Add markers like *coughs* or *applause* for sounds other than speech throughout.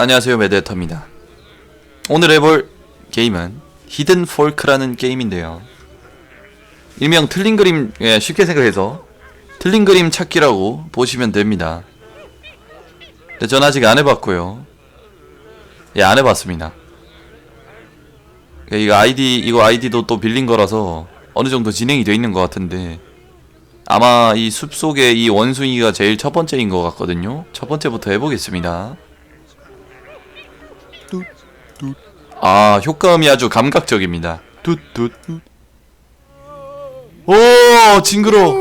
안녕하세요 메데터입니다. 오늘 해볼 게임은 히든 폴크라는 게임인데요. 일명 틀린 그림 예, 쉽게 생각해서 틀린 그림 찾기라고 보시면 됩니다. 근데 전 아직 안 해봤고요. 예 안 해봤습니다. 예, 이거 아이디 이거 아이디도 또 빌린 거라서 어느 정도 진행이 돼 있는 것 같은데 아마 이 숲속에 이 원숭이가 제일 첫 번째인 것 같거든요. 첫 번째부터 해보겠습니다 아 효과음이 아주 감각적입니다. 뚜뚜 오 징그러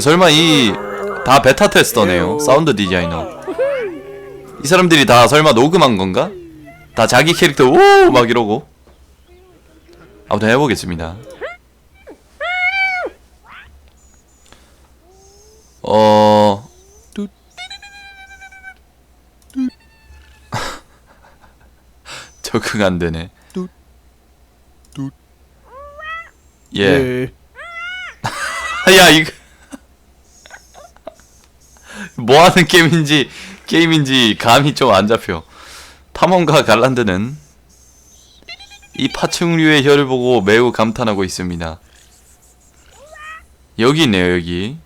설마 이 다 베타 테스터네요 사운드 디자이너. 이 사람들이 다 설마 녹음한 건가? 다 자기 캐릭터 오 막 이러고. 아무튼 해보겠습니다. 어 적응 안 되네. 예. *laughs* 야 이거 *laughs* 뭐 하는 게임인지 게임인지 감이 좀 안 잡혀. 탐험가 갈란드는 이 파충류의 혀를 보고 매우 감탄하고 있습니다. 여기 있네요 여기.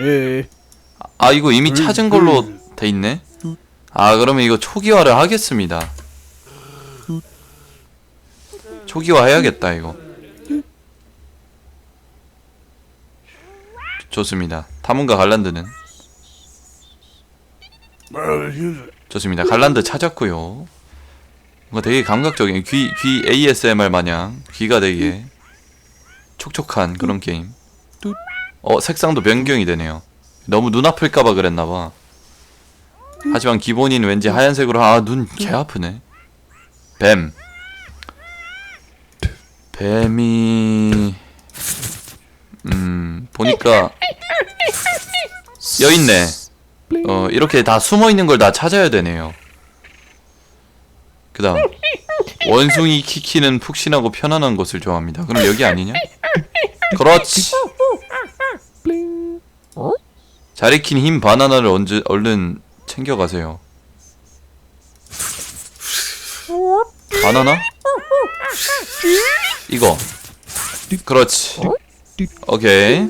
예. 아 이거 이미 찾은 걸로 돼 있네. 아 그러면 이거 초기화를 하겠습니다. 초기화 해야겠다 이거. 좋습니다. 탐험가 갈란드는 좋습니다. 갈란드 찾았고요. 뭔가 되게 감각적인 귀, 귀 ASMR 마냥 귀가 되게 촉촉한 그런 게임. 어 색상도 변경이 되네요. 너무 눈 아플까봐 그랬나봐. 하지만 기본인 왠지 하얀색으로 아 눈 개 아프네. 뱀. 뱀이 음 보니까 여 있네. 어 이렇게 다 숨어 있는 걸 다 찾아야 되네요. 그 다음 원숭이 키키는 푹신하고 편안한 곳을 좋아합니다. 그럼 여기 아니냐? 그렇지. 잘 익힌 흰 바나나를 언제 얼른 챙겨가세요. 바나나? 이거. 그렇지. 오케이.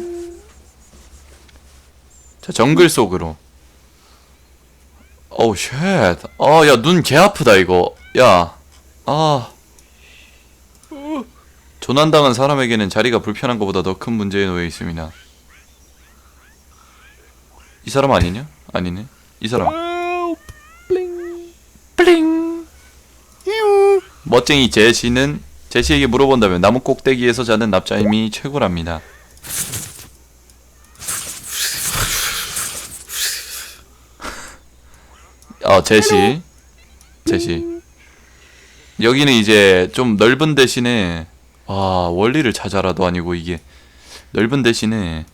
자, 정글 속으로. 어우, 쉣. 아, 야, 눈 개 아프다, 이거. 야. 아. 조난당한 사람에게는 자리가 불편한 것보다 더 큰 문제에 놓여 있습니다. 이 사람 아니냐? 아니네. 이 사람. 플링. 멋쟁이 제시는 제시에게 물어본다면 나무 꼭대기에서 자는 납자임이 최고랍니다. 어, 제시. 제시. 여기는 이제 좀 넓은 대신에 아, 원리를 찾아라도 아니고 이게 넓은 대신에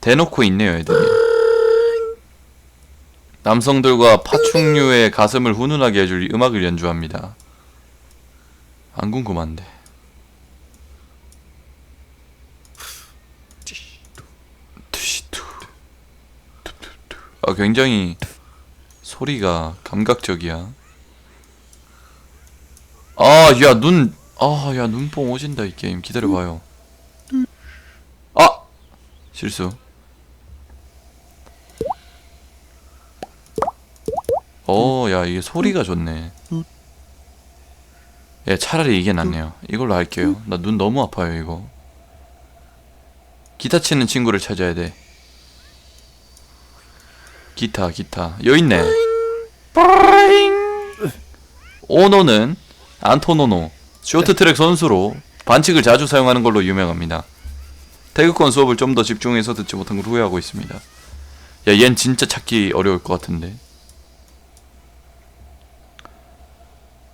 대놓고 있네요, 애들이. 남성들과 파충류의 가슴을 훈훈하게 해줄 음악을 연주합니다. 안 궁금한데. 아, 굉장히 소리가 감각적이야. 아, 야, 눈, 아, 야, 눈뽕 오진다, 이 게임. 기다려봐요. 아! 실수. 어, 야, 이게 소리가 좋네. 예, 차라리 이게 낫네요. 이걸로 할게요. 나 눈 너무 아파요, 이거. 기타 치는 친구를 찾아야 돼. 기타, 기타. 여 있네. 오노는 안토노노, 쇼트트랙 선수로 반칙을 자주 사용하는 걸로 유명합니다. 태극권 수업을 좀 더 집중해서 듣지 못한 걸 후회하고 있습니다. 야, 얜 진짜 찾기 어려울 것 같은데.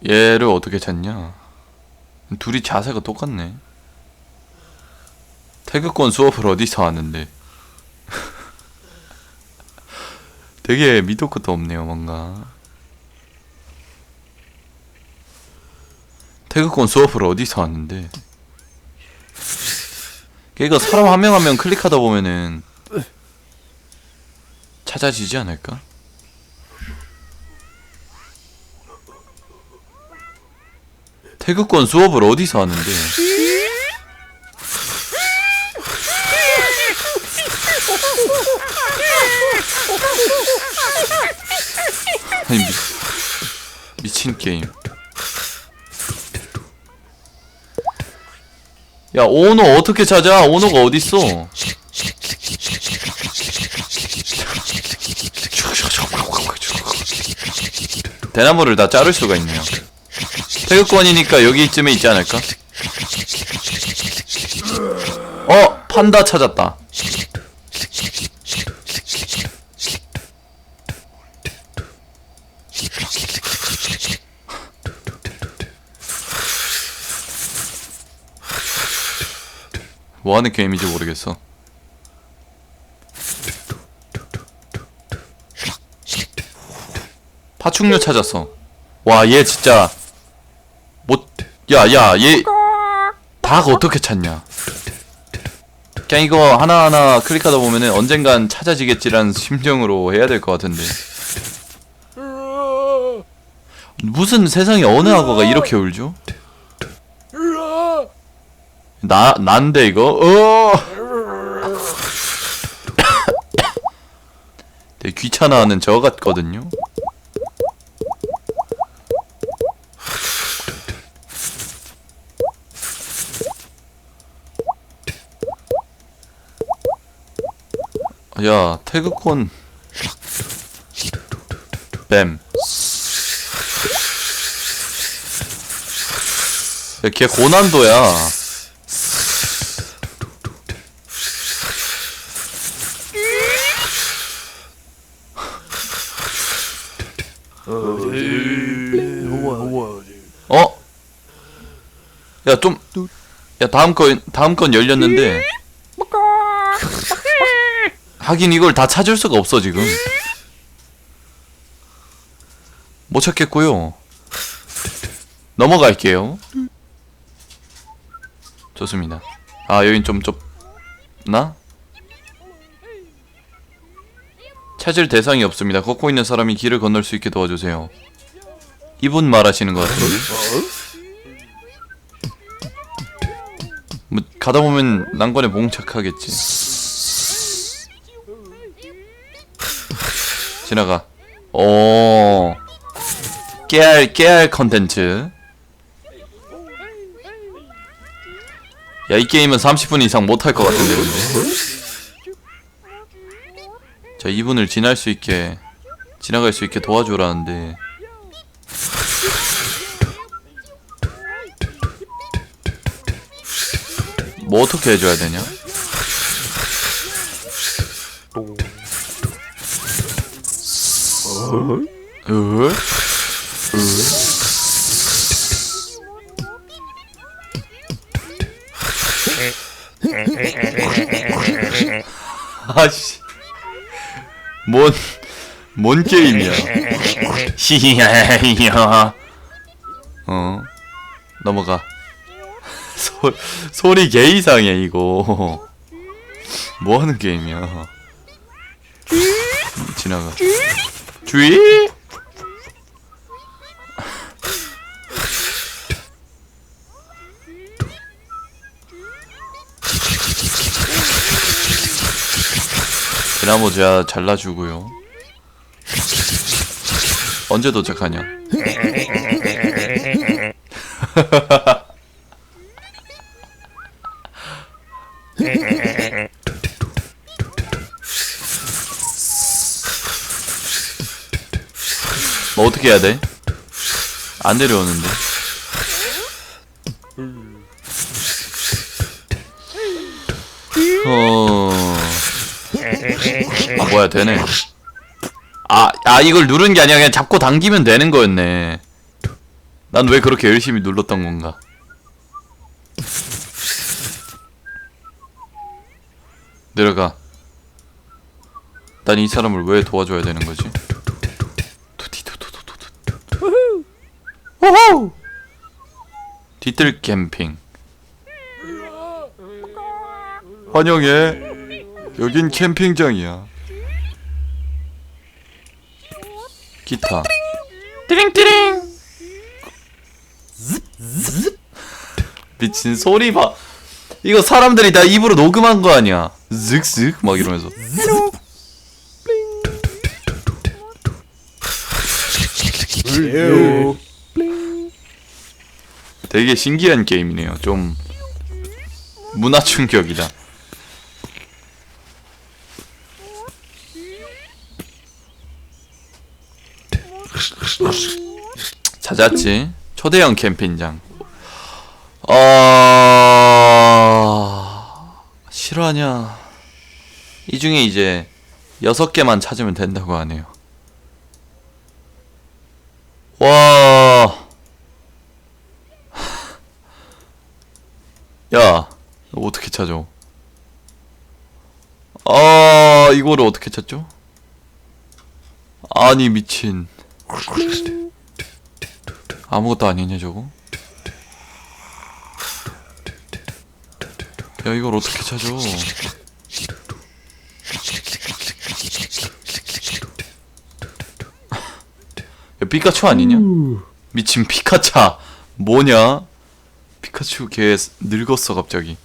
얘를 어떻게 찾냐? 둘이 자세가 똑같네. 태극권 수업을 어디서 하는데? *laughs* 되게 밑도 끝도 없네요, 뭔가. 태극권 수업을 어디서 하는데? 걔가 사람 한 명 한 명 클릭하다 보면은 찾아지지 않을까? 태극권 수업을 어디서 하는데? 아니 미, 미친 게임. 야 오너 어떻게 찾아? 오너가 어딨어? 대나무를 다 자를 수가 있네요. 태극권이니까 여기쯤에 있지 않을까? 어 판다 찾았다. 뭐 하는 게임인지 모르겠어. 파충류 찾았어. 와, 얘 진짜 못 야, 야, 얘 닭 어떻게 찾냐? 그냥 이거 하나하나 클릭하다 보면은 언젠간 찾아지겠지라는 심정으로 해야 될 것 같은데. 무슨 세상에 어느 악어가 이렇게 울죠? 나 난데 이거 어 *coughs* 되게 귀찮아하는 저 같거든요. 야 태극권 뱀. 야, 걔 고난도야. 어? 야, 좀. 야, 다음 건, 다음 건 열렸는데. 하긴 이걸 다 찾을 수가 없어, 지금. 못 찾겠고요. 넘어갈게요. 좋습니다. 아, 여긴 좀 좁나? 찾을 대상이 없습니다. 걷고 있는 사람이 길을 건널 수 있게 도와주세요. 이분 말하시는 것 같은데. 뭐 가다 보면 난관에 몽착하겠지. 지나가. 오. 깨알 깨알 컨텐츠. 야 이 게임은 30분 이상 못할 것 같은데 근데. 자 이분을 지날 수 있게 지나갈 수 있게 도와주라는데. 뭐 어떻게 해줘야 되냐? 어? 아씨 뭔, 뭔 게임이야 히히야 어 넘어가 소, 소리 개 이상해 이거 뭐하는 게임이야 지나가 주의? 제가 잘라주고요. 언제 도착하냐 *laughs* 어떻게 해야 돼? 안 내려오는데. 어... 아 뭐야 되네. 아, 아 이걸 누르는 게 아니라 그냥 잡고 당기면 되는 거였네. 난 왜 그렇게 열심히 눌렀던 건가? 내려가. 난 이 사람을 왜 도와줘야 되는 거지 두디두두두두두. 우후 뒤뜰 캠핑 환영해. 여긴 캠핑장이야. 기타. 띠링띠링. 미친 소리 봐. 이거 사람들이 다 입으로 녹음한 거 아니야? 슥슥 막 이러면서. 되게 신기한 게임이네요. 좀 문화 충격이다. 찾았지. 초대형 캠핑장. 아 실화냐? 이 중에 이제 여섯 개만 찾으면 된다고 하네요. 와. 야, 너 어떻게 찾아? 아, 이거를 어떻게 찾죠? 아니, 미친. 아무것도 아니냐, 저거? 야, 이걸 어떻게 찾아? 야, 피카츄 아니냐? 미친 피카차. 뭐냐? 피카츄 걔 늙었어 갑자기.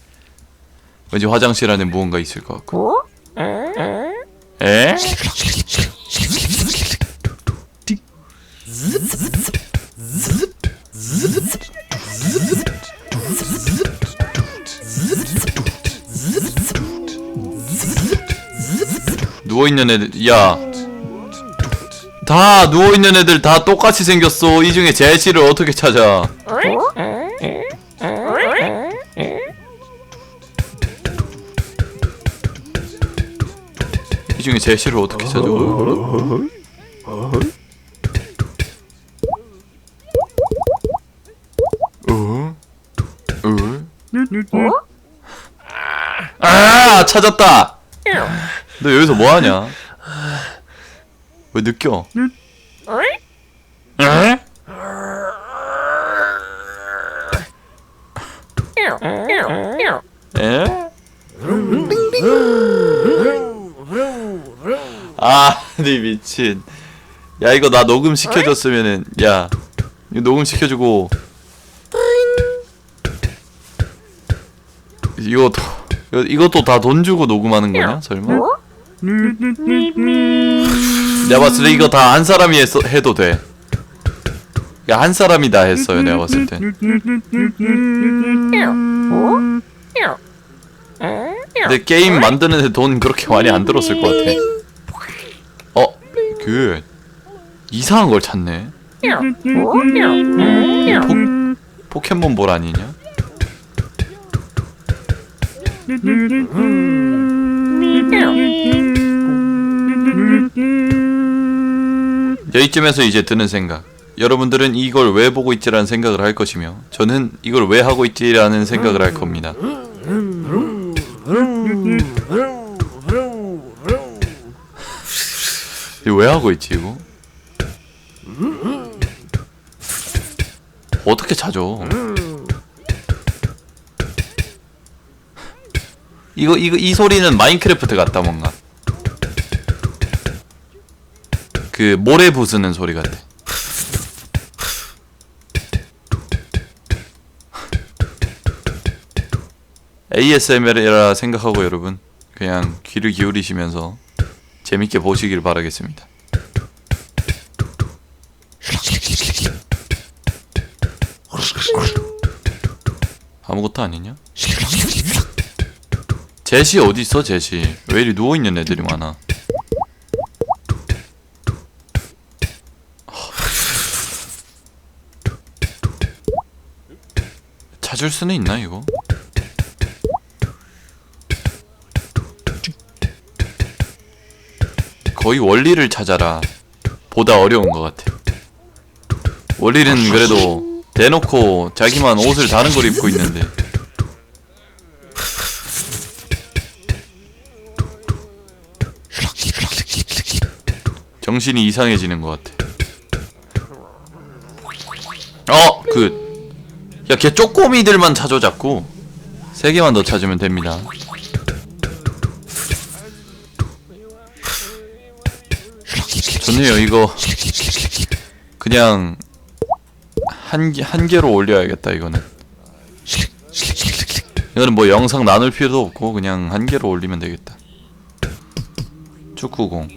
왠지 화장실 안에 무언가 있을 것 같고. 에? 누워 있는 애들, 야. 다 누워 있는 애들 다 똑같이 생겼어. 이 중에 제시를 어떻게 찾아? 이 중에 제시를 어떻게 찾아? 어? 어? 아 찾았다. 너 여기서 뭐 하냐? 왜 느껴? 에? 에? 아, *laughs* 네 미친. 야 이거 나 녹음 시켜줬으면은 야 이거 녹음 시켜주고 이거 도, 이것도 다 돈 주고 녹음하는 거냐 설마? 내가 봤을 때 이거 다 한 사람이 했어, 해도 돼. 야, 한 사람이 다 했어요, 내가 봤을 때. 근데 게임 만드는데 돈 그렇게 많이 안 들었을 것 같아. 어, 그 이상한 걸 찾네. 포, 포켓몬 볼 아니냐? 여기쯤에서 이제 드는 생각. 여러분들은 이걸 왜 보고 있지라는 생각을 할 것이며, 저는 이걸 왜 하고 있지라는 생각을 할 겁니다. 왜 하고 있지 이거? 어떻게 찾아? 이거 이거 이 소리는 마인크래프트 같다 뭔가. 그 모래 부수는 소리 같아. ASMR이라 생각하고 여러분 그냥 귀를 기울이시면서 재밌게 보시길 바라겠습니다. 아무것도 아니냐? 제시 어디 있어 제시? 왜 이리 누워 있는 애들이 많아? 찾을 수는 있나 이거? 거의 원리를 찾아라 보다 어려운 것 같아. 원리는 그래도 대놓고 자기만 옷을 다른 걸 입고 있는데 정신이 이상해지는 것 같아. 어, 그, 야, 걔 쪼꼬미들만 찾아 자꾸. 세 개만 더 찾으면 됩니다. 좋네요 이거. 그냥 한, 개, 한 개로 올려야겠다 이거는. 이거는 뭐 영상 나눌 필요도 없고 그냥 한 개로 올리면 되겠다. 축구공.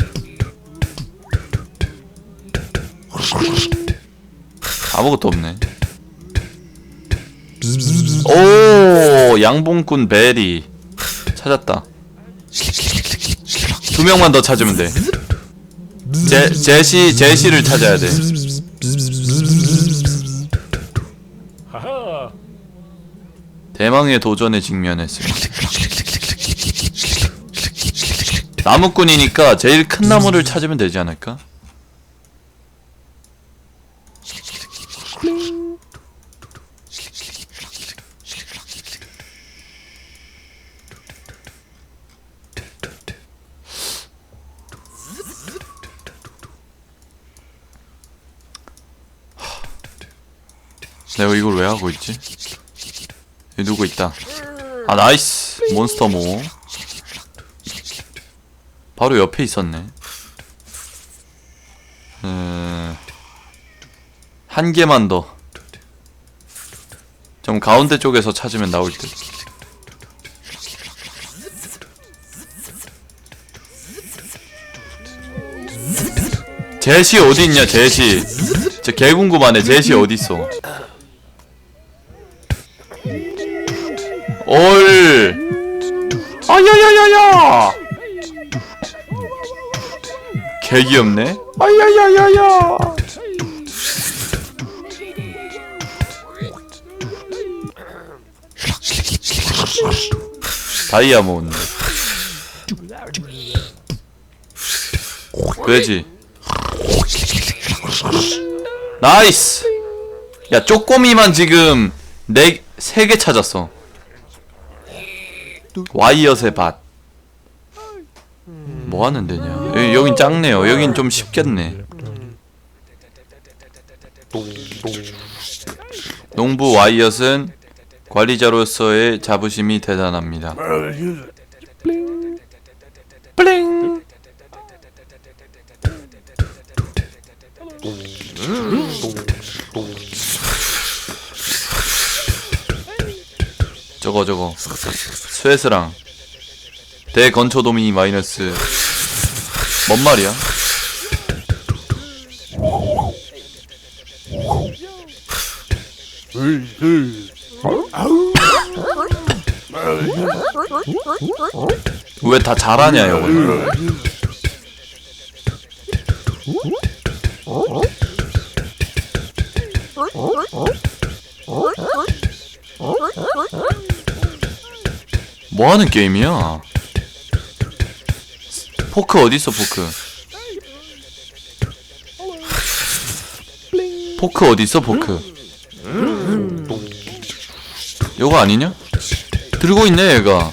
아무것도 없네. 오 양봉꾼 베리. 찾았다. 두 명만 더 찾으면 돼 제, 제시 제시를 찾아야 돼. 대망의 도전에 직면했어요 나무꾼이니까 제일 큰 나무를 *laughs* 찾으면 되지 않을까? 내가 이걸 왜 하고 있지? 여기 누구 있다. 아 나이스 몬스터 모. 바로 옆에 있었네. 음, 한 개만 더. 좀 가운데 쪽에서 찾으면 나올 듯. 제시 어디 있냐 제시. 저 개 궁금하네 제시 어디 있어? 올. 아야야야야. 개 귀엽네. 아야야야야. 다이아몬드. 그지. 나이스. 야 쪼꼬미만 지금 네세 개 찾았어. 와이엇의 밭. 뭐 하는 데냐? 여기, 여긴 작네요. 여긴 좀 쉽겠네. 농부 와이엇은 관리자로서의 자부심이 대단합니다. 블링. 저거 저거. 스웨스랑. 대건초 도미니 마이너스. 뭔 말이야? 왜 다 잘하냐 이거 뭐 하는 게임이야? 포크 어디 있어 포크? 포크 어디 있어 포크? 요거 아니냐? 들고 있네 얘가.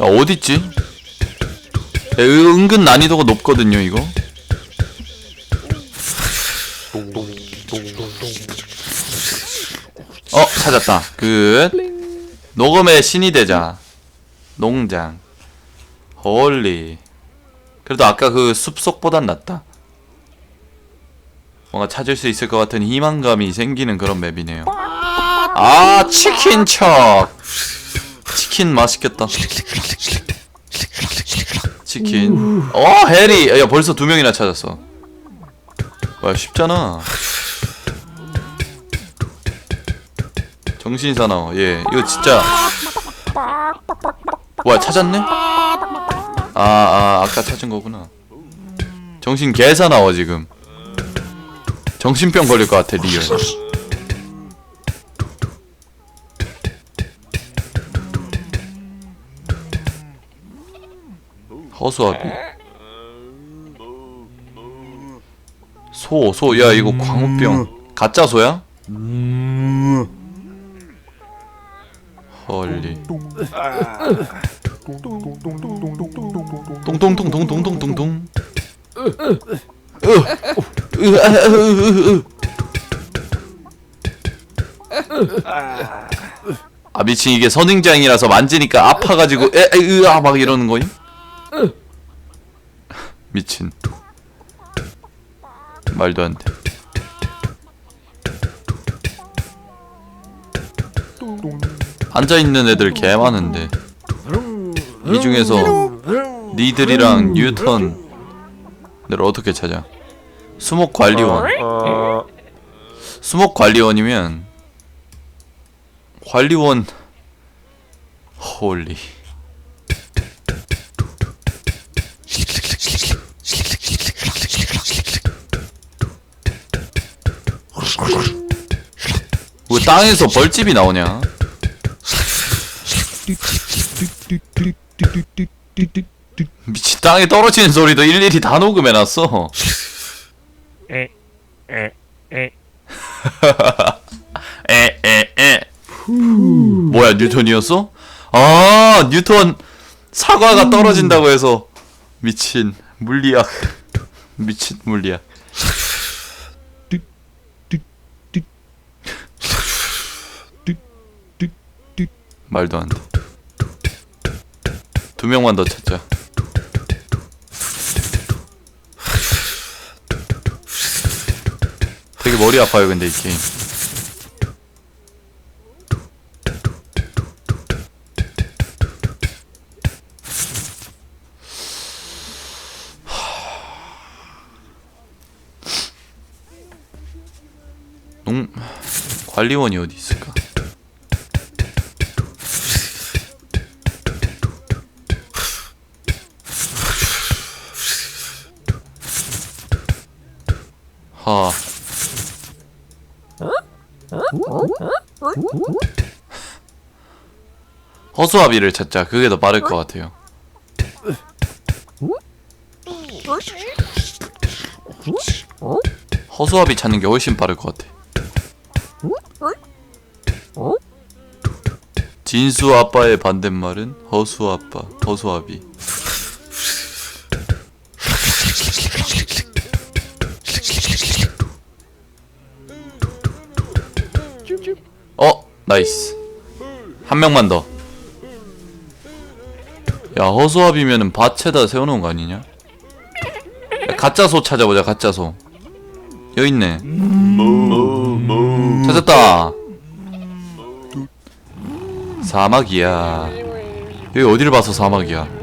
야 어딨지? 야, 이거 은근 난이도가 높거든요 이거. 어 찾았다. 끝. 녹음의 신이 되자. 농장. 헐리. 그래도 아까 그 숲속보단 낫다. 뭔가 찾을 수 있을 것 같은 희망감이 생기는 그런 맵이네요. 아 치킨 척! 치킨 맛있겠다 치킨. 어 해리. 야 벌써 두 명이나 찾았어. 뭐야 쉽잖아. 정신 사나워. 예 이거 진짜. 뭐야 찾았네? 아, 아 아까 찾은 거구나. 정신 개 사나워 지금. 정신병 걸릴 것 같아 리얼 허수아비? 소, 소, 야 이거 광우병. 가짜 소야? 헐리. 똥똥똥똥똥똥똥똥 으, 아, 미친 이게 선행장이라서 만지니까 아파가지고 에으아 막 이러는 거임? 미친 말도 안 돼. 앉아 있는 애들 개 많은데 이 중에서 니들이랑 뉴턴 를 어떻게 찾아? 수목 관리원. 수목 관리원이면 관리원 홀리. 왜 땅에서 벌집이 나오냐? 미친 땅에 떨어지는 소리도 일일이 다 녹음해놨어. 에에에 *laughs* 뭐야 뉴턴이었어? 아 뉴턴 사과가 떨어진다고 해서 미친 물리학 미친 물리학 말도 안 돼. 두 명만 더 찾자. 되게 머리 아파요 근데 이 게임. 농 관리원이 어디 있을까? 하. 허수아비를 찾자. 그게 더 빠를 것 같아요. 허수아비 찾는 게 훨씬 빠를 것 같아. 진수 아빠의 반대말은 허수 아빠, 허수아비. 어, 나이스. 한 명만 더. 야, 허수아비면은 밭에다 세워놓은 거 아니냐? 야, 가짜 소 찾아보자, 가짜 소. 여기 있네. 찾았다. 사막이야. 여기 어디를 봐서 사막이야?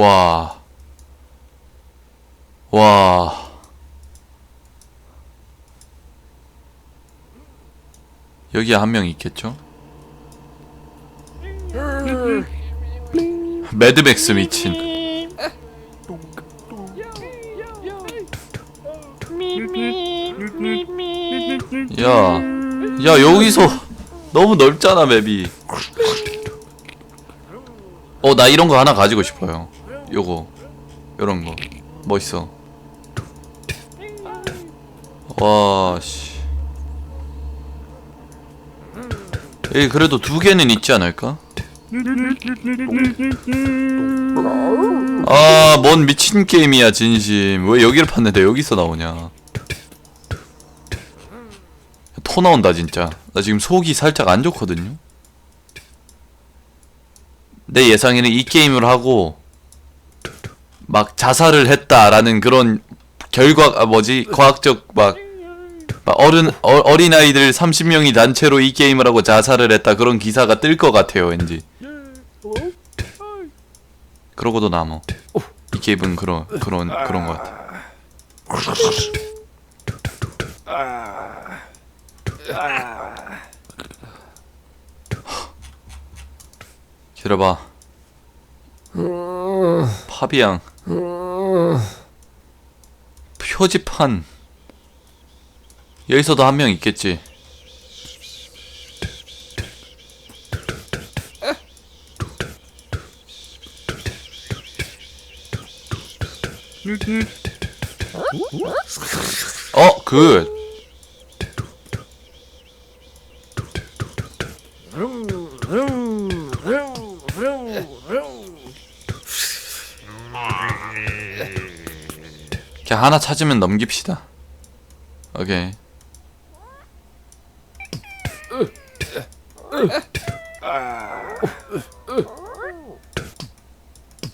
와. 와. 여기에 한 명 있겠죠? 매드맥스 미친. 야, 야 여기서 너무 넓잖아 맵이. 어, 나 이런 거 하나 가지고 싶어요. 요거, 요런 거, 멋있어. 와, 씨. 에 그래도 두 개는 있지 않을까? 아, 뭔 미친 게임이야, 진심. 왜 여기를 팠는데 여기서 나오냐? 토 나온다, 진짜. 나 지금 속이 살짝 안 좋거든요. 내 예상에는 이 게임을 하고 막 자살을 했다라는 그런 결과 아 뭐지? 과학적 막, 막 어른 어, 어린 아이들 30명이 단체로 이 게임을 하고 자살을 했다. 그런 기사가 뜰 것 같아요 왠지. 그러고도 남어. 이 게임은 그런 그런 그런 것 같아. 기다려봐. 파비앙 표지판. 여기서도 한 명 있겠지. 어, 굿. 그 냥 하나 찾으면 넘깁시다. 오케이.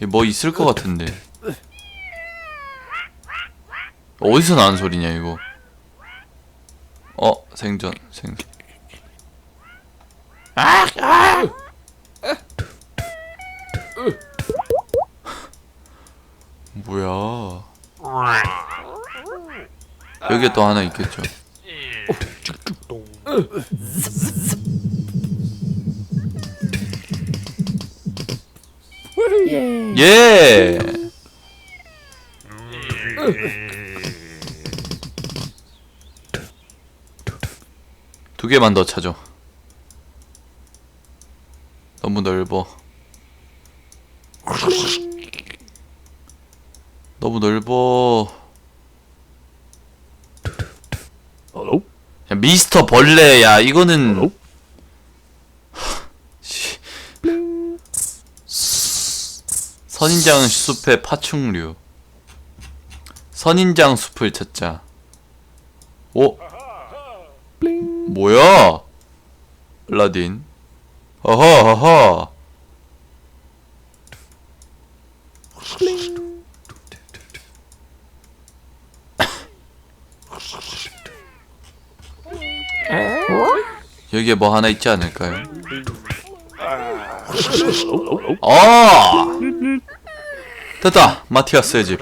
뭐 있을 것 같은데. 어디서 나는 소리냐 이거? 어 생전 생전. 뭐야? 여기에 또 하나 있겠죠. 예. 두 개만 더 찾아. 너무 넓어. 너무 넓어. Hello? 야, 미스터 벌레야. 이거는 Hello? 씨. 선인장 숲의 파충류. 선인장 숲을 찾자. 오, 뭐야? 알라딘. 어허, 어허. 여기에 뭐 하나 있지 않을까요? 아! 됐다! 마티아스의 집.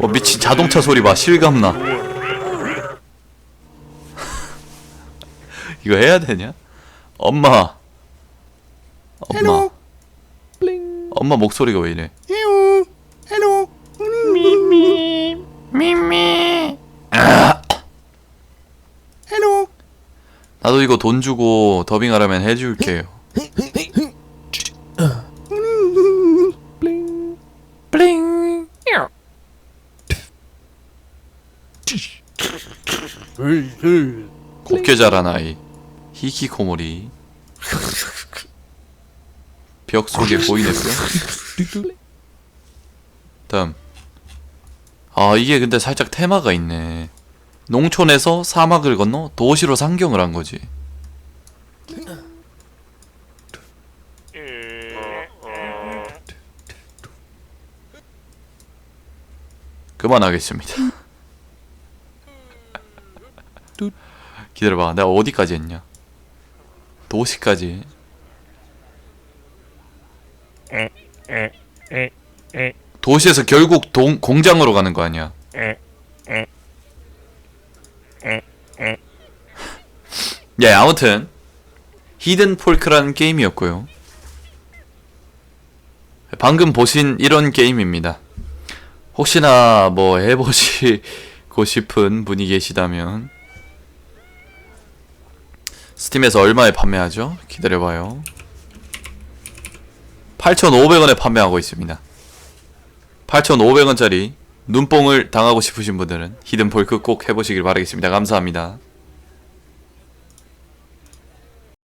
어, 미친 자동차 소리 봐. 실감나. *laughs* 이거 해야 되냐? 엄마. 엄마. 엄마 목소리가 왜 이래? Hello. Hello. Hello. 나도 이거 돈 주고 더빙하라면 해줄게요. 블링. 슬슬. 곱게 자란 아이. 히키코모리. 벽 속에 보이네 뼈. 다음. 아 이게 근데 살짝 테마가 있네. 농촌에서 사막을 건너 도시로 상경을 한 거지. 그만하겠습니다. *laughs* 기다려봐. 내가 어디까지 했냐? 도시까지. 도시에서 결국 동, 공장으로 가는 거 아니야? 예, 아무튼 히든 폴크라는 게임이었고요. 방금 보신 이런 게임입니다. 혹시나 뭐 해보시고 *laughs* 싶은 분이 계시다면 스팀에서 얼마에 판매하죠? 기다려봐요. 8,500원에 판매하고 있습니다. 8,500원짜리 눈뽕을 당하고 싶으신 분들은 히든 폴크 꼭 해보시길 바라겠습니다. 감사합니다.